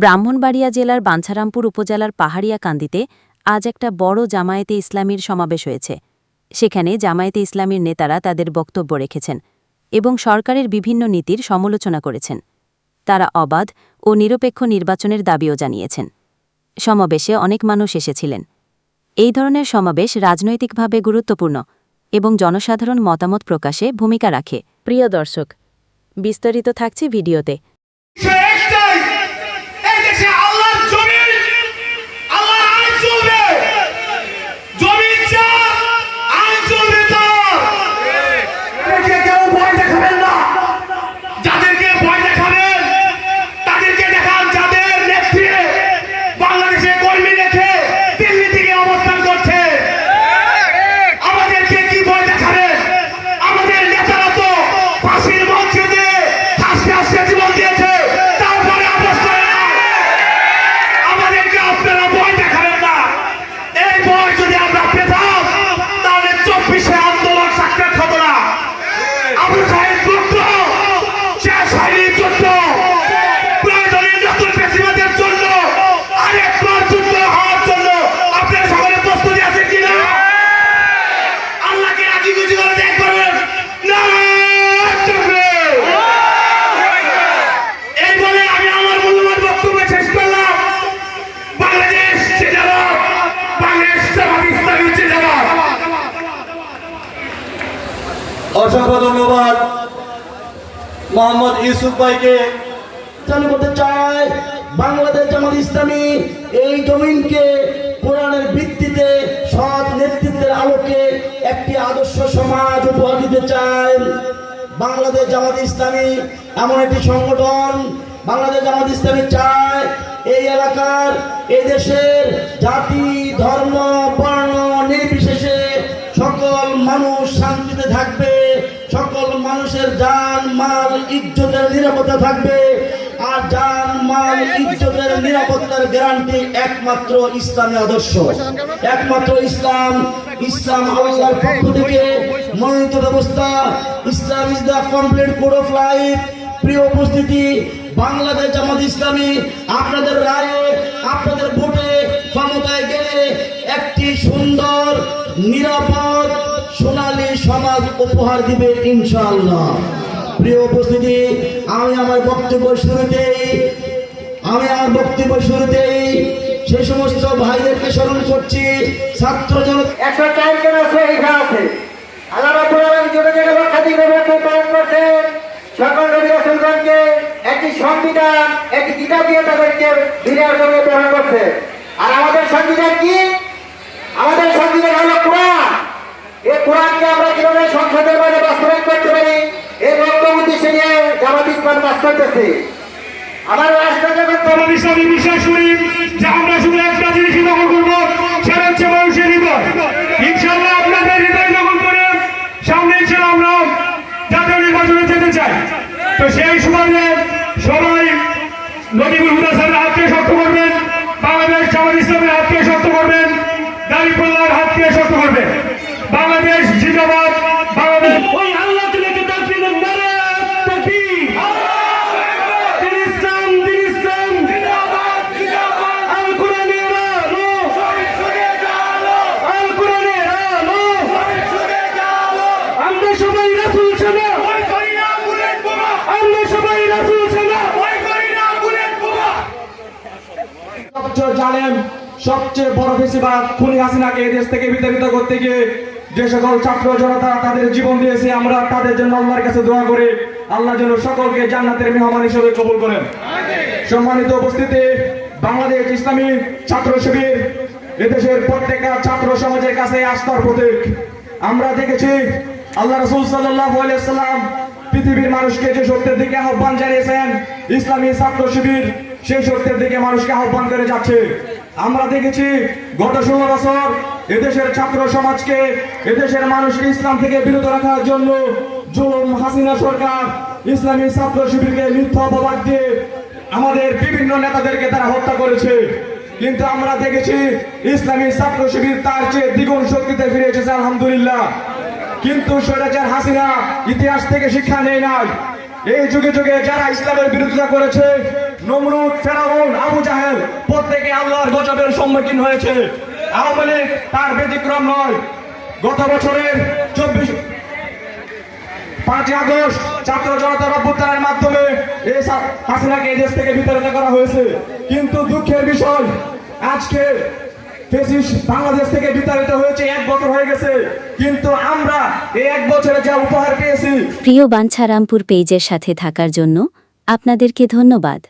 ব্রাহ্মণবাড়িয়া জেলার বাঞ্ছারামপুর উপজেলার পাহাড়িয়া কান্দিতে আজ একটা বড় জামায়াতে ইসলামীর সমাবেশ হয়েছে। সেখানে জামায়াতে ইসলামীর নেতারা তাদের বক্তব্য রেখেছেন এবং সরকারের বিভিন্ন নীতির সমালোচনা করেছেন। তারা অবাধ ও নিরপেক্ষ নির্বাচনের দাবিও জানিয়েছেন। সমাবেশে অনেক মানুষ এসেছিলেন। এই ধরনের সমাবেশ রাজনৈতিকভাবে গুরুত্বপূর্ণ এবং জনসাধারণ মতামত প্রকাশে ভূমিকা রাখে। প্রিয় দর্শক, বিস্তারিত থাকছে ভিডিওতে। অসংখ্য ধন্যবাদ। মোহাম্মদ ইউসুফ ভাইকে চালু করতে চায় বাংলাদেশ জামাত ইসলামী এই জমিনকে কোরআনের ভিত্তিতে সৎ নেতৃত্বের আলোকে একটি আদর্শ সমাজ উপহার দিতে চায় বাংলাদেশ জামাত ইসলামী এমন একটি সংগঠন বাংলাদেশ জামাত ইসলামী চায়, এই এলাকার, এই দেশের জাতি নিরাপত্তা থাকবে। আর জান, মাল, ইজ্জতের নিরাপত্তার গ্যারান্টি একমাত্র ইসলামী আদর্শ। একমাত্র ইসলাম ইসলাম আল্লাহর পক্ষ থেকে মনোনীত ব্যবস্থা। Islam is the complete code of life প্রিয় উপস্থিতি, বাংলাদেশ জামাত ইসলামী আপনাদের রায়ে, আপনাদের ভোটে ক্ষমতায় গেলে একটি সুন্দর, নিরাপদ, সোনালী সমাজ উপহার দিবে ইনশাআল্লাহ। প্রিয় উপস্থিতি, আমি আমার বক্তব্য শুরুতেই, আমি আমার বক্তব্য শুরুতেই সেই সমস্ত ভাইদেরকে স্মরণ করছি, ছাত্র জনতা একশো চার জন আছে? এখানে আছে। আল্লাহ রাব্বুল আলামিন ছোট ছোট বখাতি ব্যবস্থা পালন করছেন। সকল নবী রাসূলগণকে একটি সংবিধান, একটি কিতাব দিয়ে তাদেরকে দিনের জন্য প্রেরণ করছে। আর আমাদের সংবিধান কি? আমাদের সংবিধান করতেছে আমার আমার ইসলামী বিশ্বাস করি যে আমরা শুধু একটা জিনিসই দখল সেটা হচ্ছে মানুষের হৃদয়। আপনাদের হৃদয় দখল করে সামনে ইনশাল্লাহ আমরা জাতীয় নির্বাচনে যেতে চাই। তো সেই সময় সবাই নদীগুল হুদা সাহেবের হাতকে শক্ত করবেন, বাংলাদেশ জামাত ইসলামের হাতকে শক্ত করবেন দাঁড়িপাল্লার হাতকে শক্ত করবেন। আমরা সবাই রাসূল শোনা সবচেয়ে জালেম সবচেয়ে বড় ফেসিবাদ খুনি হাসিনাকে দেশ থেকে বিতাড়িত করতে গিয়ে যে সকল ছাত্র জনতা তাদের জীবন দিয়েছে আমরা তাদের জন্য আল্লাহর কাছে দোয়া করি। আল্লাহ যেন সকলকে জান্নাতের মেহমান হিসেবে কবুল করেন। সম্মানিত উপস্থিতি বাংলাদেশ ইসলামী ছাত্র শিবির এদেশের প্রত্যেকটা ছাত্র সমাজের কাছে আস্থার প্রতীক। আমরা দেখেছি আল্লাহ রসুল আলাইহি সাল্লাম পৃথিবীর মানুষকে যে সত্যের দিকে আহ্বান জানিয়েছেন, ইসলামী ছাত্র শিবির, সেই সত্যের দিকে মানুষকে আহ্বান করে যাচ্ছে। আমরা দেখেছি গত ষোলো বছর এদেশের ছাত্র সমাজকে, এদেশের মানুষকে ইসলাম থেকে বিরত রাখার জন্য জুলুম, হাসিনা সরকার, ইসলামী ছাত্র শিবিরকে মিথ্যা অপবাদ দিয়ে আমাদের বিভিন্ন নেতাদেরকে তারা হত্যা করেছে। কিন্তু আমরা দেখেছি ইসলামী ছাত্র শিবির তার চেয়ে দ্বিগুণ শক্তিতে ফিরে এসেছে, আলহামদুলিল্লাহ। কিন্তু স্বৈরাচার হাসিনা ইতিহাস থেকে শিক্ষা নেই নাই। এই যুগে যুগে যারা ইসলামের বিরোধিতা করেছে, নমরুদ, ফেরাউন, আবু জাহেল, প্রত্যেকে আল্লাহর গজবের সম্মুখীন হয়েছে। আওয়ামী লীগ তার ব্যতিক্রম নয়। গত বছরের চব্বিশ পাঁচই আগস্ট ছাত্র জনতার অভ্যুত্থানের মাধ্যমে এই হাসিনাকে এই দেশ থেকে বিতাড়িত করা হয়েছে। কিন্তু দুঃখের বিষয়, আজকে বাংলাদেশ থেকে বিতাড়িত হয়েছে এক বছর হয়ে গেছে। কিন্তু আমরা এই এক বছরে যা উপহার পেয়েছি। প্রিয় বাঞ্ছারামপুর পেজের সাথে থাকার জন্য আপনাদেরকে ধন্যবাদ।